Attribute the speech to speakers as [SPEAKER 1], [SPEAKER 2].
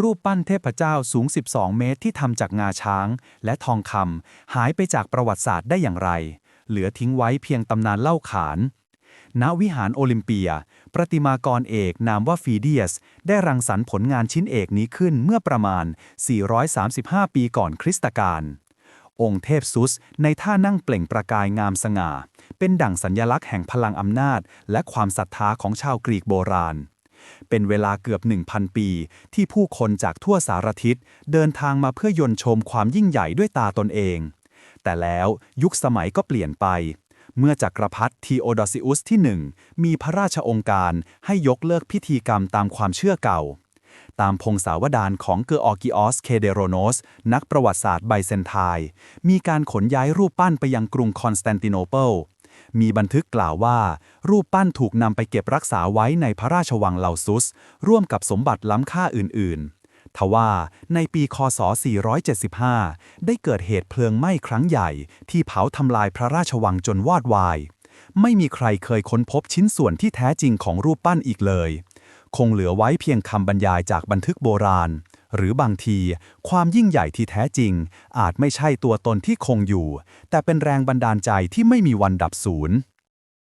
[SPEAKER 1] รูปปั้นเทพเจ้าสูง 12 เมตรที่ทำจากงาช้าง และทองคำหายไปจากประวัติศาสตร์ได้อย่างไร เหลือทิ้งไว้เพียงตำนานเล่าขาน ณวิหารโอลิมเปีย ประติมากรเอกนามว่าฟีเดียส ได้รังสรรค์ผลงานชิ้นเอกนี้ขึ้นเมื่อประมาณ 435 ปีก่อนคริสตกาลองค์เทพซุสในท่านั่งเปล่งประกายงามสง่า เป็นดั่งสัญญลักษณ์แห่งพลังอำนาจ และความศรัทธาของชาวกรีกโบราณ เป็นเวลาเกือบ 1,000 ปี ที่ผู้คนจากทั่วสารทิศเดินทางมาเพื่อยนชมความยิ่งใหญ่ด้วยตาตนเอง แต่แล้วยุคสมัยก็เปลี่ยนไป เมื่อจักรพรรดิทีโอดอซิอุสที่หนึ่งมีพระราชองค์การให้ยกเลิกพิธีกรรมตามความเชื่อเก่า ตามพงศาวดารของเกออร์กิออสเคเดโรโนส นักประวัติศาสตร์ไบเซนไทน์มีการขนย้ายรูปปั้นไปยังกรุงคอนสแตนติโนเปิล มีบันทึกกล่าวว่า รูปปั้นถูกนำไปเก็บรักษาไว้ในพระราชวังเลาซุส ร่วมกับสมบัติล้ำค่าอื่นๆ ทว่าในปีคศ 475 ได้เกิดเหตุเพลิงไหม้ครั้งใหญ่ ที่เผาทำลายพระราชวังจนวอดวาย ไม่มีใครเคยค้นพบชิ้นส่วนที่แท้จริงของรูปปั้นอีกเลย คงเหลือไว้เพียงคำบรรยายจากบันทึกโบราณ หรือบางที ความยิ่งใหญ่ที่แท้จริง อาจไม่ใช่ตัวตนที่คงอยู่ แต่เป็นแรงบันดาลใจที่ไม่มีวันดับสูญ